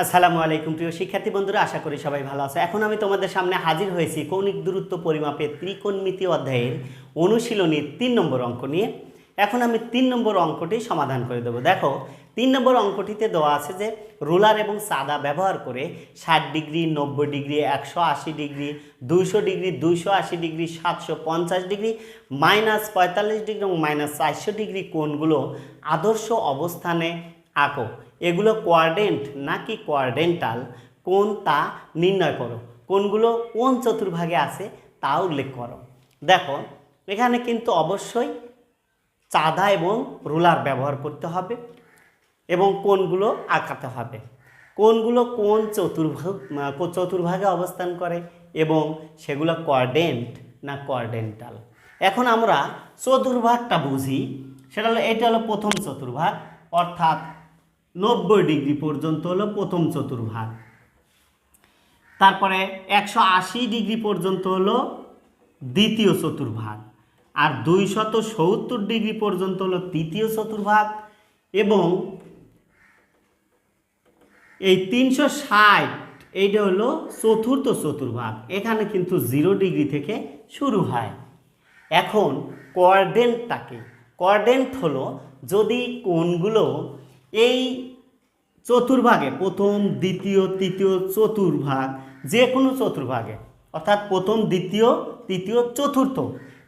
আসসালামু আলাইকুম প্রিয় শিক্ষার্থী বন্ধুরা, আশা করি সবাই ভালো আছে। এখন আমি তোমাদের সামনে হাজির হয়েছি কৌণিক দূরত্ব পরিমাপের ত্রিকোণমিতি অধ্যায়ের অনুশীলনীর তিন নম্বর অঙ্ক নিয়ে। এখন আমি তিন নম্বর অঙ্কটি সমাধান করে দেবো। দেখো, তিন নম্বর অঙ্কটিতে দেওয়া আছে যে রোলার এবং সাদা ব্যবহার করে ষাট ডিগ্রি, নব্বই ডিগ্রি, একশো আশি ডিগ্রি, দুইশো ডিগ্রি, দুইশো আশি ডিগ্রি, সাতশো পঞ্চাশ ডিগ্রি, মাইনাস পঁয়তাল্লিশ ডিগ্রি এবং মাইনাস চারশো ডিগ্রি কোণগুলো আদর্শ অবস্থানে আঁকো। এগুলো কোয়ার্ডেন্ট নাকি কোয়ার্ডেন্টাল কোন তা নির্ণয় করো? কোনগুলো কোন চতুর্ভাগে আছে তা উল্লেখ করো। দেখো, এখানে কিন্তু অবশ্যই চাঁদা এবং রুলার ব্যবহার করতে হবে এবং কোনগুলো আঁকাতে হবে। কোনগুলো কোন চতুর্ভাগ চতুর্ভাগে অবস্থান করে এবং সেগুলো কোয়ার্ডেন্ট না কোয়ার্ডেন্টাল এখন আমরা চতুর্ভাগটা বুঝি, সেটা হলো, এটা হলো প্রথম চতুর্ভাগ, অর্থাৎ নব্বই ডিগ্রি পর্যন্ত হলো প্রথম চতুর্ভাগ। তারপরে একশো আশি ডিগ্রি পর্যন্ত হলো দ্বিতীয় চতুর্ভাগ আর দুইশত সত্তর ডিগ্রি পর্যন্ত হলো তৃতীয় চতুর্ভাগ এবং এই তিনশো ষাট, এইটা হলো চতুর্থ চতুর্ভাগ। এখানে কিন্তু জিরো ডিগ্রি থেকে শুরু হয়। এখন কোয়ার্ডেন্টটাকে, কোয়ার্ডেন্ট হলো যদি কোণগুলো এই চতুর্ভাগে, প্রথম, দ্বিতীয়, তৃতীয়, চতুর্ভাগ যে কোনো চতুর্ভাগে, অর্থাৎ প্রথম, দ্বিতীয়, তৃতীয়, চতুর্থ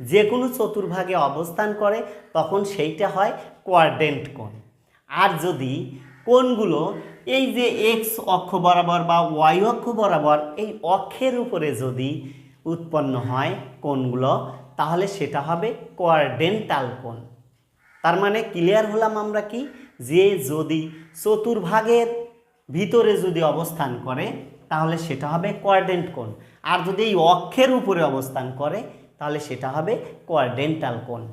যে কোনো চতুর্ভাগে অবস্থান করে, তখন সেইটা হয় কোয়ার্ডেন্ট কোণ। আর যদি কোণগুলো এই যে এক্স অক্ষ বরাবর বা ওয়াই অক্ষ বরাবর এই অক্ষের উপরে যদি উৎপন্ন হয় কোণগুলো, তাহলে সেটা হবে কোয়ার্ডেন্টাল কোণ। তার মানে ক্লিয়ার হলাম আমরা কি? যে যদি চতুর্ভাগের ভিতরে যদি অবস্থান করে, তাহলে সেটা হবে কোয়ার্ডেন্ট কোণ। আর যদি এই অক্ষের উপরে অবস্থান করে, তাহলে সেটা হবে কোয়ার্ডেন্টাল কোণ।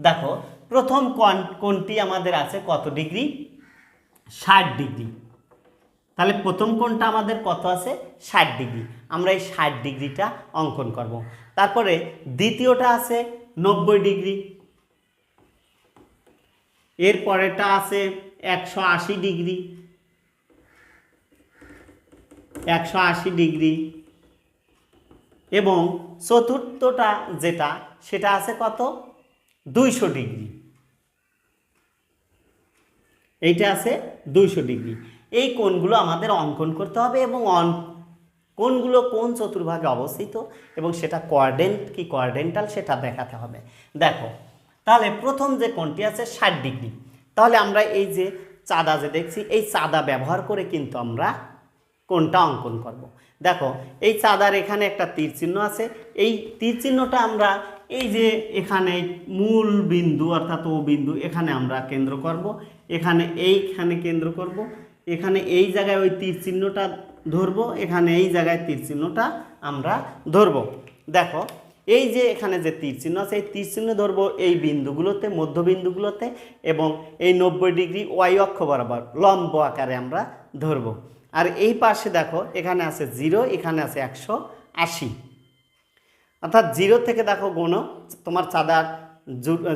দেখো, প্রথম কোণ, কোণটি আমাদের আছে কত ডিগ্রি? ষাট ডিগ্রি। তাহলে প্রথম কোণটা আমাদের কত আছে? ষাট ডিগ্রি। আমরা এই ষাট ডিগ্রিটা অঙ্কন করব। তারপরে দ্বিতীয়টা আছে নব্বই ডিগ্রি। এর পরেরটা আছে একশো আশি ডিগ্রি। একশো আশি ডিগ্রি। এবং চতুর্থটা যেটা, সেটা আছে কত? দুইশো ডিগ্রি। এইটা আছে দুইশো ডিগ্রি। এই কোণগুলো আমাদের অঙ্কন করতে হবে এবং অন কোনগুলো কোন চতুর্ভাগে অবস্থিত এবং সেটা কোয়ার্ডেন্ট কি কোয়ার্ডেন্টাল সেটা দেখাতে হবে। দেখো তাহলে প্রথম যে কোণটি আছে ষাট ডিগ্রি। তাহলে আমরা এই যে চাঁদা যে দেখছি, এই চাঁদা ব্যবহার করে কিন্তু আমরা কোনটা অঙ্কন করব। দেখো, এই চাঁদার এখানে একটা তীর চিহ্ন আছে। এই তীর চিহ্নটা আমরা এই যে এখানে মূল বিন্দু অর্থাৎ ও বিন্দু এখানে আমরা কেন্দ্র করব। এখানে এইখানে কেন্দ্র করব। এখানে এই জায়গায় ওই তীর চিহ্নটা ধরবো। এখানে এই জায়গায় তীর চিহ্নটা আমরা ধরবো। দেখো এই যে এখানে যে তীর চিহ্ন আছে, এই তীর চিহ্ন ধরবো এই বিন্দুগুলোতে, মধ্যবিন্দুগুলোতে এবং এই নব্বই ডিগ্রি ওয়াই অক্ষ বরাবর লম্ব আকারে আমরা ধরবো। আর এই পাশে দেখো, এখানে আছে জিরো, এখানে আছে একশো আশি। অর্থাৎ জিরো থেকে দেখো গোনো তোমার চাঁদার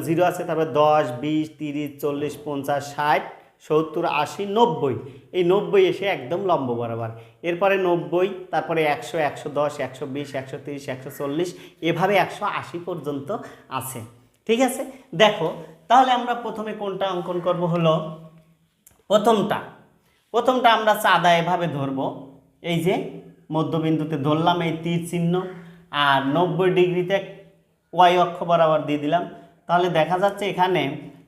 জিরো আছে, তারপরে দশ, বিশ, তিরিশ, চল্লিশ, পঞ্চাশ, ষাট। সত্তর, আশি, নব্বই। এই নব্বই এসে একদম লম্ব বরাবর। এরপরে নব্বই, তারপরে একশো একশো দশ, একশো বিশ, একশো তিরিশ, একশো চল্লিশ, এভাবে একশো আশি পর্যন্ত আছে। ঠিক আছে? দেখো, তাহলে আমরা প্রথমে কোনটা অঙ্কন করব হলো? প্রথমটা প্রথমটা আমরা চাঁদা এভাবে ধরবো। এই যে, মধ্যবিন্দুতে ধরলাম এই তীর চিহ্ন, আর নব্বই ডিগ্রিতে ওয়াই অক্ষ বরাবর দিয়ে দিলাম। তাহলে দেখা যাচ্ছে এখানে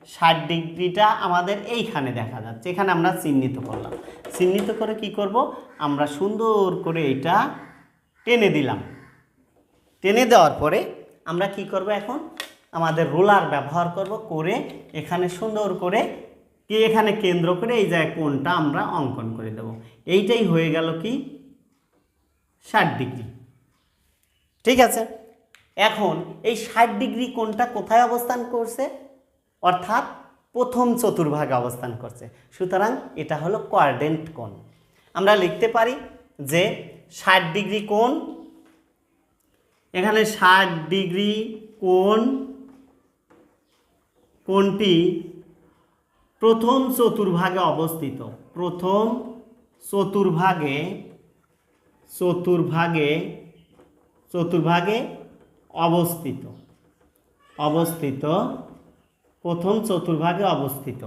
ষাট ডিগ্রিটা আমাদের এইখানে দেখা যাচ্ছে। এখানে আমরা চিহ্নিত করলাম। চিহ্নিত করে কি করব? আমরা সুন্দর করে এটা টেনে দিলাম। টেনে দেওয়ার পরে আমরা কি করব এখন? আমাদের রোলার ব্যবহার করব করে এখানে সুন্দর করে কি এখানে কেন্দ্র করে এই জায়গায় কোনটা আমরা অঙ্কন করে দেব। এইটাই হয়ে গেল কি? ষাট ডিগ্রি। ঠিক আছে? এখন এই ষাট ডিগ্রি কোনটা কোথায় অবস্থান করছে? অর্থাৎ প্রথম চতুর্ভাগে অবস্থান করছে। সুতরাং এটা হলো কোয়ার্ডেন্ট কোণ। আমরা লিখতে পারি যে ষাট ডিগ্রি কোণ, এখানে ষাট ডিগ্রি কোণ, কোণটি প্রথম চতুর্ভাগে অবস্থিত। প্রথম চতুর্ভাগে চতুর্ভাগে চতুর্ভাগে অবস্থিত। অবস্থিত প্রথম চতুর্ভাগে অবস্থিত।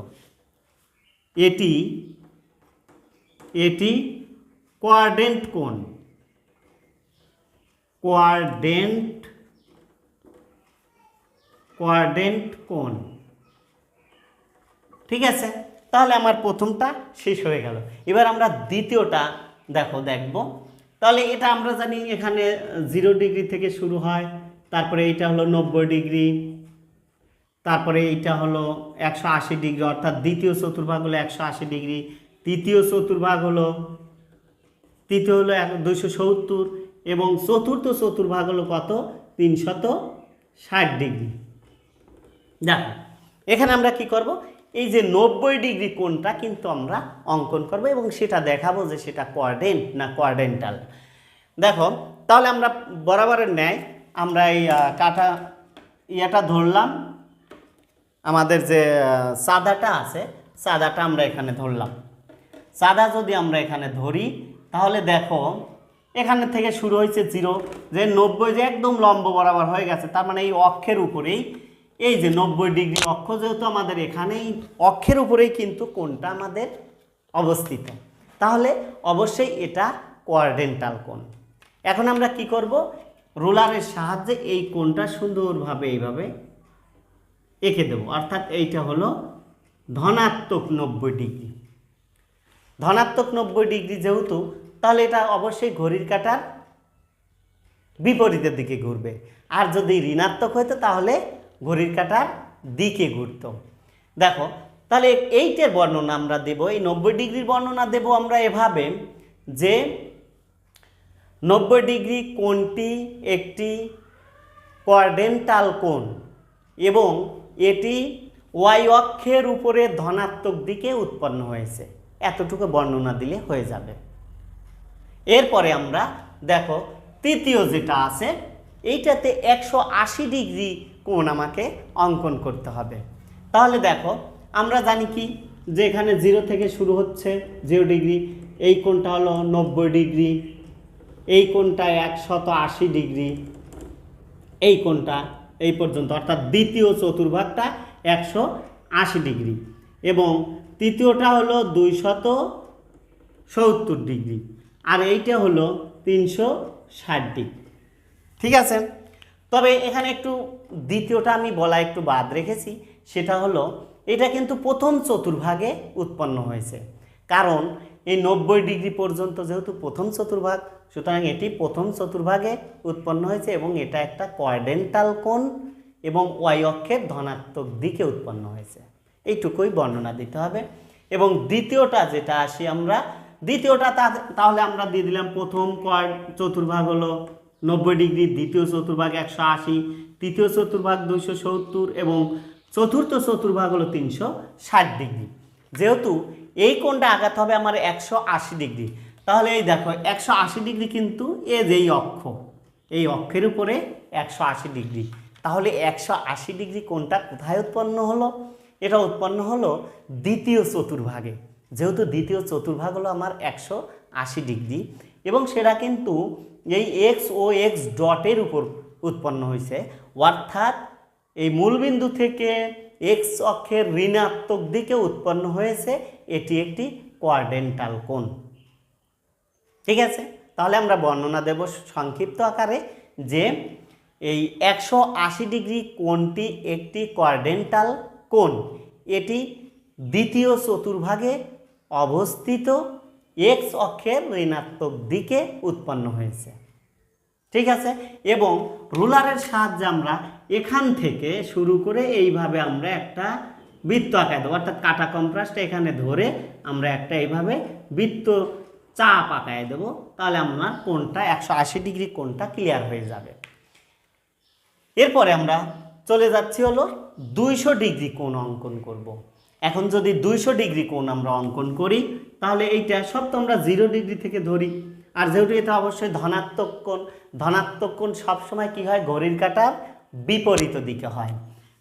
এটি এটি কোয়ার্ডেন্ট কোণ। কোয়ার্ডেন্ট কোয়ার্ডেন্ট কোণ। ঠিক আছে? তাহলে আমার প্রথমটা শেষ হয়ে গেল। এবার আমরা দ্বিতীয়টা দেখো, দেখব। তাহলে এটা আমরা জানি এখানে জিরো ডিগ্রি থেকে শুরু হয়, তারপরে এইটা হলো নব্বই ডিগ্রি তারপরে এইটা হলো একশো আশি ডিগ্রি, অর্থাৎ দ্বিতীয় চতুর্ভাগ হলো একশো আশি ডিগ্রি। তৃতীয় চতুর্ভাগ হলো, তৃতীয় হলো এক দুইশো সত্তর এবং চতুর্থ চতুর্ভাগ হলো কত? তিনশত ষাট ডিগ্রি। দেখো, এখানে আমরা কি করব? এই যে নব্বই ডিগ্রি কোণটা কিন্তু আমরা অঙ্কন করব এবং সেটা দেখাবো যে সেটা কোয়ার্ডেন্ট না কোয়ার্ডেন্টাল দেখো, তাহলে আমরা বরাবরের ন্যায় আমরা এই কাটা ইয়েটা ধরলাম। আমাদের যে সাদাটা আছে, সাদাটা আমরা এখানে ধরলাম। সাদা যদি আমরা এখানে ধরি, তাহলে দেখো, এখানে থেকে শুরু হয়েছে জিরো, যে নব্বই যে একদম লম্ব বরাবর হয়ে গেছে, তার মানে এই অক্ষের উপরেই, এই যে নব্বই ডিগ্রি অক্ষ যেহেতু আমাদের এখানেই, অক্ষের উপরেই কিন্তু কোনটা আমাদের অবস্থিত। তাহলে অবশ্যই এটা কোয়ার্ডেন্টাল কোণ। এখন আমরা কি করব? রোলারের সাহায্যে এই কোণটা সুন্দরভাবে এইভাবে এঁকে দেবো। অর্থাৎ এইটা হলো ধনাত্মক নব্বই ডিগ্রি। ধনাত্মক নব্বই ডিগ্রি যেহেতু, তাহলে এটা অবশ্যই ঘড়ির কাঁটার বিপরীতের দিকে ঘুরবে। আর যদি ঋণাত্মক হতো তাহলে ঘড়ির কাঁটার দিকে ঘুরত। দেখো, তাহলে এইটের বর্ণনা আমরা দেব। এই নব্বই ডিগ্রির বর্ণনা দেব আমরা এভাবে যে নব্বই ডিগ্রি কোণটি একটি কোয়ার্ডেন্টাল কোণ এবং এটি ওয়াই অক্ষের উপরে ধনাত্মক দিকে উৎপন্ন হয়েছে। এতটুকু বর্ণনা দিলে হয়ে যাবে। এরপরে আমরা দেখো তৃতীয় যেটা আছে, এইটাতে একশো আশি ডিগ্রি কোণ আমাকে অঙ্কন করতে হবে। তাহলে দেখো, আমরা জানি কি, যে এখানে জিরো থেকে শুরু হচ্ছে জিরো ডিগ্রি, এই কোণটা হলো নব্বই ডিগ্রি, এই কোণটা একশত আশি ডিগ্রি, এই কোণটা এই পর্যন্ত। অর্থাৎ দ্বিতীয় চতুর্ভাগটা একশো আশি ডিগ্রি এবং তৃতীয়টা হলো দুইশত সত্তর ডিগ্রি আর এইটা হলো তিনশো ষাট ডিগ্রি। ঠিক আছে? তবে এখানে একটু দ্বিতীয়টা আমি বলা একটু বাদ রেখেছি, সেটা হলো এটা কিন্তু প্রথম চতুর্ভাগে উৎপন্ন হয়েছে। কারণ এই নব্বই ডিগ্রি পর্যন্ত যেহেতু প্রথম চতুর্ভাগ সুতরাং এটি প্রথম চতুর্ভাগে উৎপন্ন হয়েছে এবং এটা একটা কোয়ার্ডেন্টাল কোণ এবং ওয়াই অক্ষের ধনাত্মক দিকে উৎপন্ন হয়েছে। এইটুকুই বর্ণনা দিতে হবে। এবং দ্বিতীয়টা যেটা আসি আমরা, দ্বিতীয়টা তাহলে আমরা দিয়ে দিলাম প্রথম কোয়ার চতুর্ভাগ হলো নব্বই ডিগ্রি, দ্বিতীয় চতুর্ভাগ একশো আশি, তৃতীয় চতুর্ভাগ দুইশো সত্তর এবং চতুর্থ চতুর্ভাগ হলো তিনশো ষাট ডিগ্রি। যেহেতু এই কোণটা আঘাত হবে আমার একশো আশি ডিগ্রি তাহলে এই দেখো একশো আশি ডিগ্রি কিন্তু এ যেই অক্ষ, এই অক্ষের উপরে একশো আশি ডিগ্রি। তাহলে একশো আশি ডিগ্রি কোনটা? কোথায় উৎপন্ন হলো? এটা উৎপন্ন হলো দ্বিতীয় চতুর্ভাগে। যেহেতু দ্বিতীয় চতুর্ভাগ হলো আমার একশো আশি ডিগ্রি, এবং সেটা কিন্তু এই এক্স ও এক্স ডটের উপর উৎপন্ন হয়েছে। অর্থাৎ এই মূলবিন্দু থেকে এক্স অক্ষের ঋণাত্মক দিকে উৎপন্ন হয়েছে, এটি একটি কোয়ার্ডেন্টাল কোণ। ঠিক আছে? তাহলে আমরা বর্ণনা দেব সংক্ষিপ্ত আকারে যে এই একশো আশি ডিগ্রি কোণটি একটি কোয়ার্ডেন্টাল কোণ। এটি দ্বিতীয় চতুর্ভাগে অবস্থিত এক্স অক্ষের ঋণাত্মক দিকে উৎপন্ন হয়েছে। ঠিক আছে? এবং রুলারের সাহায্যে আমরা এখান থেকে শুরু করে এইভাবে আমরা একটা বৃত্ত আঁকায় দেবো। অর্থাৎ কাটা কম্প্রাসটা এখানে ধরে আমরা একটা এইভাবে বৃত্ত চাপ আঁকায় দেবো, তাহলে আমরা কোনটা একশো আশি ডিগ্রি কোনটা ক্লিয়ার হয়ে যাবে। এরপরে আমরা চলে যাচ্ছি হলো দুইশো ডিগ্রি কোণ অঙ্কন করব। এখন যদি দুইশো ডিগ্রি কোণ আমরা অঙ্কন করি, তাহলে এইটা সব তো আমরা জিরো ডিগ্রি থেকে ধরি। আর যেহেতু এটা অবশ্যই ধনাত্মক কোণ ধনাত্মক কোণ সবসময় কী হয়? ঘড়ির কাঁটার বিপরীত দিকে হয়।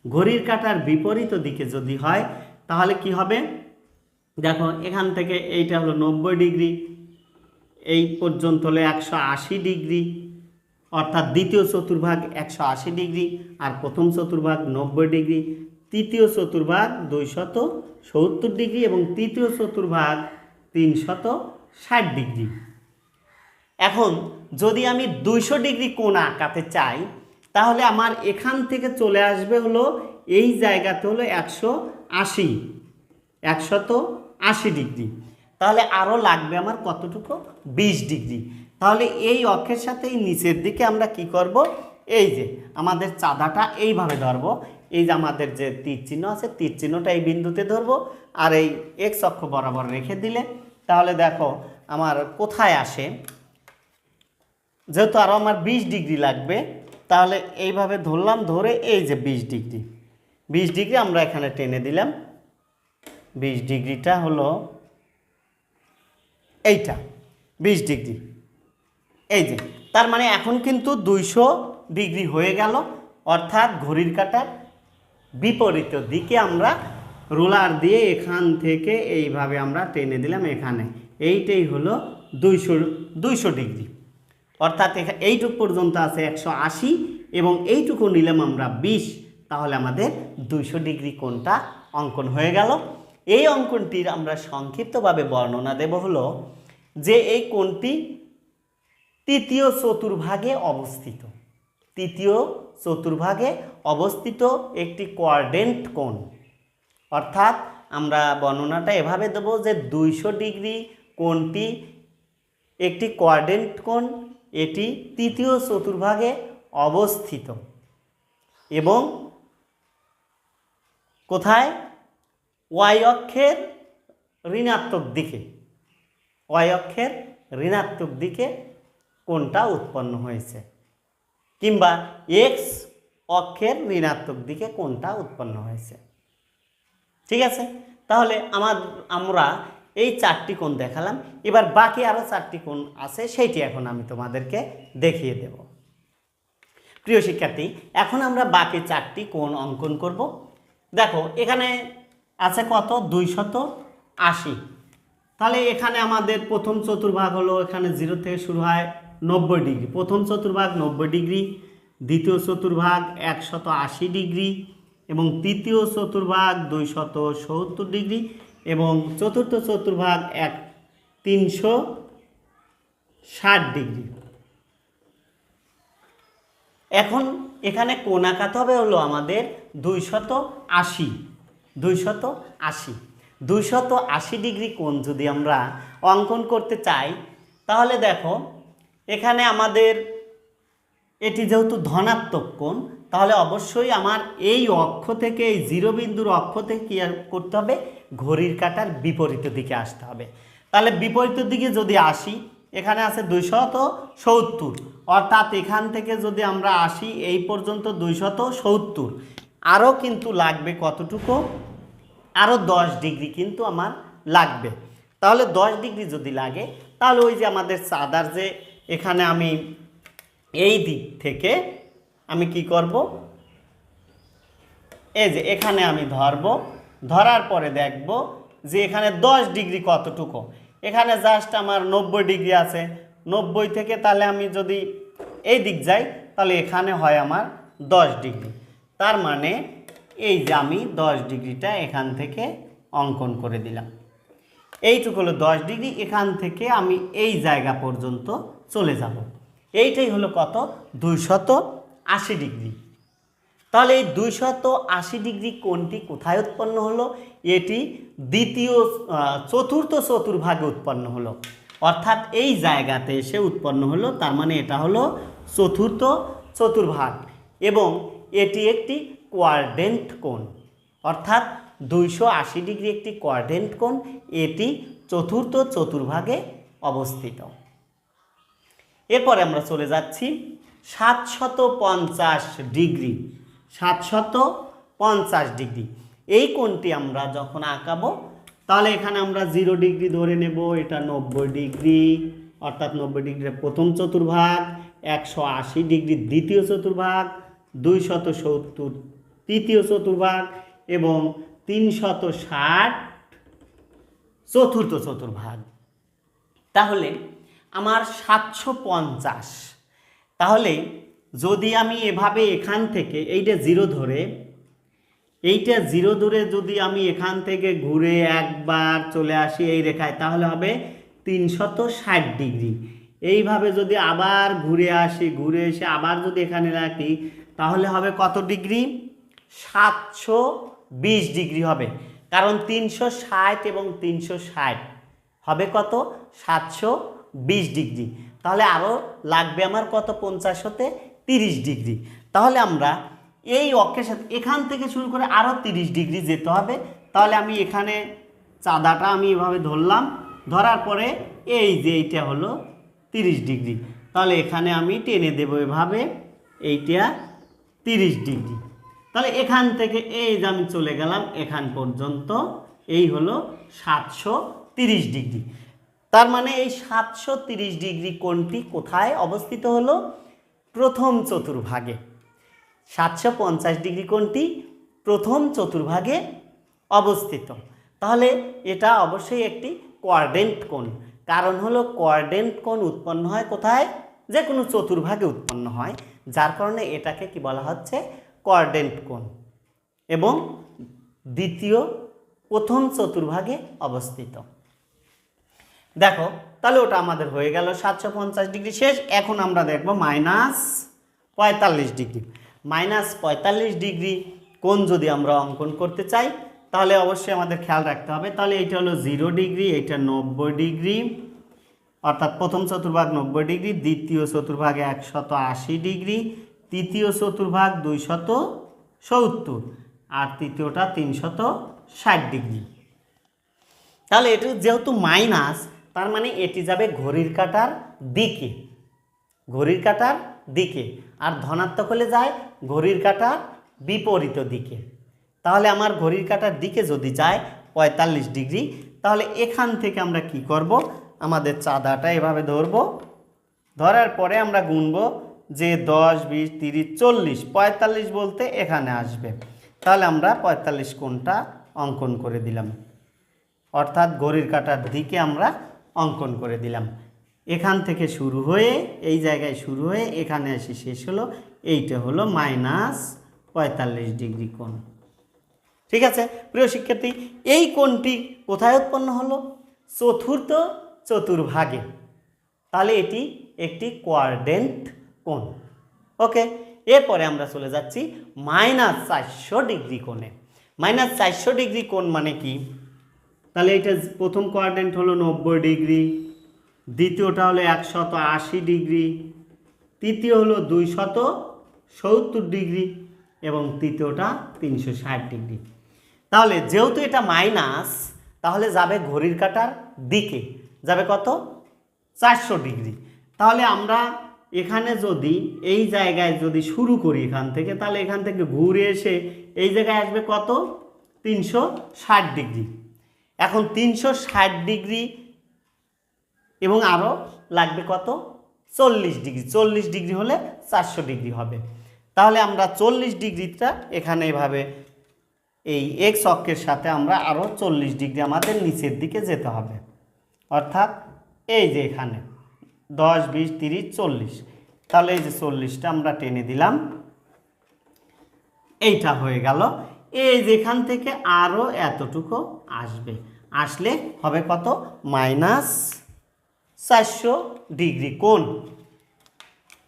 ঘড়ির কাঁটার বিপরীত দিকে যদি হয়, তাহলে কি হবে? দেখো, এখান থেকে এইটা হলো নব্বই ডিগ্রি এই পর্যন্ত হলে একশো আশি ডিগ্রি, অর্থাৎ দ্বিতীয় চতুর্ভাগ একশো আশি ডিগ্রি আর প্রথম চতুর্ভাগ নব্বই ডিগ্রি, তৃতীয় চতুর্ভাগ দুইশত সত্তর ডিগ্রি এবং তৃতীয় চতুর্ভাগ তিনশত ষাট ডিগ্রি। এখন যদি আমি দুইশো ডিগ্রি কোণ আঁকাতে চাই, তাহলে আমার এখান থেকে চলে আসবে হলো এই জায়গাতে হলো একশো আশি, একশত আশি ডিগ্রি। তাহলে আরও লাগবে আমার কতটুকু? বিশ ডিগ্রি। তাহলে এই অক্ষের সাথে এই নিচের দিকে আমরা কি করব? এই যে আমাদের চাঁদাটা এইভাবে ধরবো। এই যে আমাদের যে তীর চিহ্ন আছে, তীর চিহ্নটা এই বিন্দুতে ধরবো আর এই এক্স অক্ষ বরাবর রেখে দিলে। তাহলে দেখো আমার কোথায় আসে? যেহেতু আরও আমার বিশ ডিগ্রি লাগবে, তাহলে এইভাবে ধরলাম, ধরে এই যে বিশ ডিগ্রি। বিশ ডিগ্রি আমরা এখানে টেনে দিলাম। বিশ ডিগ্রিটা হলো এইটা, বিশ ডিগ্রি। এই যে, তার মানে এখন কিন্তু দুইশো ডিগ্রি হয়ে গেল, অর্থাৎ ঘড়ির কাঁটার বিপরীত দিকে আমরা রোলার দিয়ে এখান থেকে এইভাবে আমরা টেনে দিলাম এখানে। এইটাই হলো দুইশো দুইশো ডিগ্রি। অর্থাৎ এইটুক পর্যন্ত আছে একশো আশি এবং এইটুকু নিলাম আমরা বিশ, তাহলে আমাদের দুইশো ডিগ্রি কোনটা অঙ্কন হয়ে গেল। এই অঙ্কনটির আমরা সংক্ষিপ্তভাবে বর্ণনা দেব হলো যে এই কোণটি তৃতীয় চতুর্ভাগে অবস্থিত। তৃতীয় চতুর্ভাগে অবস্থিত একটি কোয়ার্ডেন্ট কোণ। অর্থাৎ আমরা বর্ণনাটা এভাবে দেব যে দুইশো ডিগ্রি কোণটি একটি কোয়ার্ডেন্ট কোণ, এটি তৃতীয় চতুর্ভাগে অবস্থিত এবং কোথায়? ওয়াই অক্ষের ঋণাত্মক দিকে, ওয়াই অক্ষের ঋণাত্মক দিকে কোনটা উৎপন্ন হয়েছে? কিংবা এক্স অক্ষের ঋণাত্মক দিকে কোনটা উৎপন্ন হয়েছে? ঠিক আছে? তাহলে আমার, আমরা এই চারটি কোণ দেখালাম। এবার বাকি আরও চারটি কোণ আছে, সেইটি এখন আমি তোমাদেরকে দেখিয়ে দেব। প্রিয় শিক্ষার্থী, এখন আমরা বাকি চারটি কোণ অঙ্কন করব। দেখো, এখানে আছে কত? দুইশত আশি। তাহলে এখানে আমাদের প্রথম চতুর্ভাগ হলো এখানে জিরো থেকে শুরু হয় নব্বই ডিগ্রি। প্রথম চতুর্ভাগ নব্বই ডিগ্রি, দ্বিতীয় চতুর্ভাগ একশত আশি ডিগ্রি এবং তৃতীয় চতুর্ভাগ দুইশত সত্তর ডিগ্রি এবং চতুর্থ চতুর্ভাগ এক তিনশো ষাট ডিগ্রি। এখন এখানে কোণ আঁকাতে হবে হলো আমাদের দুইশত আশি। দুইশত আশি। দুইশত আশি ডিগ্রি কোণ যদি আমরা অঙ্কন করতে চাই, তাহলে দেখো, এখানে আমাদের এটি যেহেতু ধনাত্মক কোণ, তাহলে অবশ্যই আমার এই অক্ষ থেকে, এই জিরো বিন্দুর অক্ষ থেকে কী করতে হবে? ঘড়ির কাঁটার বিপরীত দিকে আসতে হবে। তাহলে বিপরীত দিকে যদি আসি, এখানে আছে দুইশত সত্তর। অর্থাৎ এখান থেকে যদি আমরা আসি, এই পর্যন্ত দুইশত সত্তর। আরও কিন্তু লাগবে কতটুকু? আরও দশ ডিগ্রি কিন্তু আমার লাগবে। তাহলে দশ ডিগ্রি যদি লাগে, তাহলে ওই যে আমাদের চাঁদার যে এখানে আমি এই দিক থেকে আমি কি করব? এই যে এখানে আমি ধরব। ধরার পরে দেখব যে এখানে দশ ডিগ্রি কতটুকু? এখানে জাস্ট আমার নব্বই ডিগ্রি আছে। নব্বই থেকে তাহলে আমি যদি এই দিক যাই, তাহলে এখানে হয় আমার দশ ডিগ্রি। তার মানে এই যে আমি দশ ডিগ্রিটা এখান থেকে অঙ্কন করে দিলাম। এইটুকু হলো দশ ডিগ্রি, এখান থেকে আমি এই জায়গা পর্যন্ত চলে যাব। এইটাই হলো কত? দুইশত আশি ডিগ্রি। তাহলে এই দুইশত আশি ডিগ্রি কোণটি কোথায় উৎপন্ন হলো? এটি দ্বিতীয় চতুর্থ চতুর্ভাগে উৎপন্ন হলো। অর্থাৎ এই জায়গাতে এসে উৎপন্ন হলো, তার মানে এটা হলো চতুর্থ চতুর্ভাগ। এবং এটি একটি কোয়ার্ডেন্ট কোণ। অর্থাৎ দুইশো আশি ডিগ্রি একটি কোয়ার্ডেন্ট কোণ, এটি চতুর্থ চতুর্ভাগে অবস্থিত। এরপরে আমরা চলে যাচ্ছি সাতশত পঞ্চাশ ডিগ্রি। সাতশত পঞ্চাশ ডিগ্রি। এই কোণটি আমরা যখন আঁকাবো, তাহলে এখানে আমরা জিরো ডিগ্রি ধরে নেব, এটা নব্বই ডিগ্রি, অর্থাৎ নব্বই ডিগ্রির প্রথম চতুর্ভাগ, একশো আশি ডিগ্রি দ্বিতীয় চতুর্ভাগ দুইশত সত্তর, তৃতীয় চতুর্ভাগ এবং তিনশত ষাট, চতুর্থ চতুর্ভাগ। তাহলে আমার সাতশো পঞ্চাশ। তাহলে যদি আমি এভাবে এখান থেকে এইটা জিরো ধরে, এইটা জিরো ধরে যদি আমি এখান থেকে ঘুরে একবার চলে আসি এই রেখায়, তাহলে হবে তিনশত ষাট ডিগ্রি। এইভাবে যদি আবার ঘুরে আসি, ঘুরে এসে আবার যদি এখানে রাখি তাহলে হবে কত ডিগ্রি? সাতশো বিশ ডিগ্রি হবে। কারণ তিনশো ষাট এবং তিনশো ষাট হবে কত? সাতশো বিশ ডিগ্রি। তাহলে আরও লাগবে আমার কত? পঞ্চাশ হতে তিরিশ ডিগ্রি। তাহলে আমরা এই অক্ষের সাথে এখান থেকে শুরু করে আরও তিরিশ ডিগ্রি যেতে হবে। তাহলে আমি এখানে চাঁদাটা আমি এভাবে ধরলাম। ধরার পরে এই যে এইটা হলো তিরিশ ডিগ্রি। তাহলে এখানে আমি টেনে দেবো এভাবে। এইটা তিরিশ ডিগ্রি। তাহলে এখান থেকে এই যে আমি চলে গেলাম, এখান পর্যন্ত এই হলো সাতশো তিরিশ ডিগ্রি। তার মানে এই সাতশো তিরিশ ডিগ্রি কোণটি কোথায় অবস্থিত হলো? প্রথম চতুর্ভাগে। সাতশো পঞ্চাশ ডিগ্রি কোণটি প্রথম চতুর্ভাগে অবস্থিত। তাহলে এটা অবশ্যই একটি কোয়ার্ডেন্ট কোণ। কারণ হলো কোয়ার্ডেন্ট কোণ উৎপন্ন হয় কোথায়? যে কোনো চতুর্ভাগে উৎপন্ন হয়। যার কারণে এটাকে কি বলা হচ্ছে কোয়ার্ডেন্ট কোণ এবং দ্বিতীয় প্রথম চতুর্ভাগে অবস্থিত। দেখো, তাহলে ওটা আমাদের হয়ে গেল সাতশো পঞ্চাশ ডিগ্রি শেষ। এখন আমরা দেখব মাইনাস পঁয়তাল্লিশ ডিগ্রি। মাইনাস পঁয়তাল্লিশ ডিগ্রি কোন যদি আমরা অঙ্কন করতে চাই, তাহলে অবশ্যই আমাদের খেয়াল রাখতে হবে। তাহলে এইটা হলো জিরো ডিগ্রি, এইটা নব্বই ডিগ্রি। অর্থাৎ প্রথম চতুর্ভাগ নব্বই ডিগ্রি, দ্বিতীয় চতুর্ভাগে একশত আশি ডিগ্রি, তৃতীয় চতুর্ভাগ দুইশত সত্তর আর তৃতীয়টা তিনশত ষাট ডিগ্রি। তাহলে এটি যেহেতু মাইনাস তার মানে এটি যাবে ঘড়ির কাটার দিকে, ঘড়ির কাটার দিকে, আর ধনাত্মক হলে যায় ঘড়ির কাটার বিপরীত দিকে। তাহলে আমার ঘড়ির কাটার দিকে যদি যায় পঁয়তাল্লিশ ডিগ্রি, তাহলে এখান থেকে আমরা কি করব? আমাদের চাঁদাটা এভাবে ধরবো। ধরার পরে আমরা গুনবো যে দশ, বিশ, তিরিশ, চল্লিশ, পঁয়তাল্লিশ বলতে এখানে আসবে। তাহলে আমরা পঁয়তাল্লিশ কোণটা অঙ্কন করে দিলাম। অর্থাৎ ঘড়ির কাটার দিকে আমরা অঙ্কন করে দিলাম। এখান থেকে শুরু হয়ে, এই জায়গায় শুরু হয়ে এখানে এসে শেষ হলো। এইটা হলো মাইনাস পঁয়তাল্লিশ ডিগ্রি কোণ। ঠিক আছে? প্রিয় শিক্ষার্থী, এই কোণটি কোথায় উৎপন্ন হলো? চতুর্থ চতুর্ভাগে। তাহলে এটি একটি কোয়ার্ডেন্ট কোণ। ওকে, এরপরে আমরা চলে যাচ্ছি মাইনাস চারশো ডিগ্রি কোণে। মাইনাস চারশো ডিগ্রি কোণ মানে কি? তাহলে এটা প্রথম কোয়ার্ডেন্ট হলো নব্বই ডিগ্রি দ্বিতীয়টা হলো একশত আশি ডিগ্রি তৃতীয় হলো দুইশত সত্তর ডিগ্রি এবং তৃতীয়টা তিনশো ষাট ডিগ্রি তাহলে যেহেতু এটা মাইনাস তাহলে যাবে ঘড়ির কাটার দিকে। যাবে কত? চারশো ডিগ্রি। তাহলে আমরা এখানে যদি এই জায়গায় যদি শুরু করি এখান থেকে, তাহলে এখান থেকে ঘুরে এসে এই জায়গায় আসবে কত? তিনশো ষাট ডিগ্রি। এখন তিনশো ষাট ডিগ্রি এবং আরও লাগবে কত? চল্লিশ ডিগ্রি। চল্লিশ ডিগ্রি হলে চারশো ডিগ্রি হবে। তাহলে আমরা চল্লিশ ডিগ্রিটা এখানে এভাবে এই এক্স অক্ষের সাথে আমরা আরও চল্লিশ ডিগ্রি আমাদের নিচের দিকে যেতে হবে। অর্থাৎ এই যে এখানে দশ, বিশ, তিরিশ, চল্লিশ। তাহলে এই যে চল্লিশটা আমরা টেনে দিলাম। এইটা হয়ে গেল। এই যেখান থেকে আরও এতটুকু আসবে। আসলে হবে কত? মাইনাস চারশো ডিগ্রি কোণ।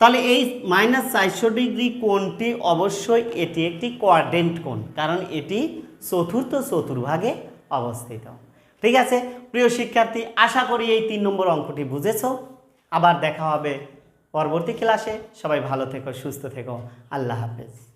তাহলে এই মাইনাস চারশো ডিগ্রি কোণটি অবশ্যই এটি একটি কোয়ার্ডেন্ট কোণ, কারণ এটি চতুর্থ চতুর্ভাগে অবস্থিত। ঠিক আছে? প্রিয় শিক্ষার্থী, আশা করি এই তিন নম্বর অঙ্কটি বুঝেছ। আবার দেখা হবে পরবর্তী ক্লাসে। সবাই ভালো থেকো, সুস্থ থেকো। আল্লাহ হাফেজ।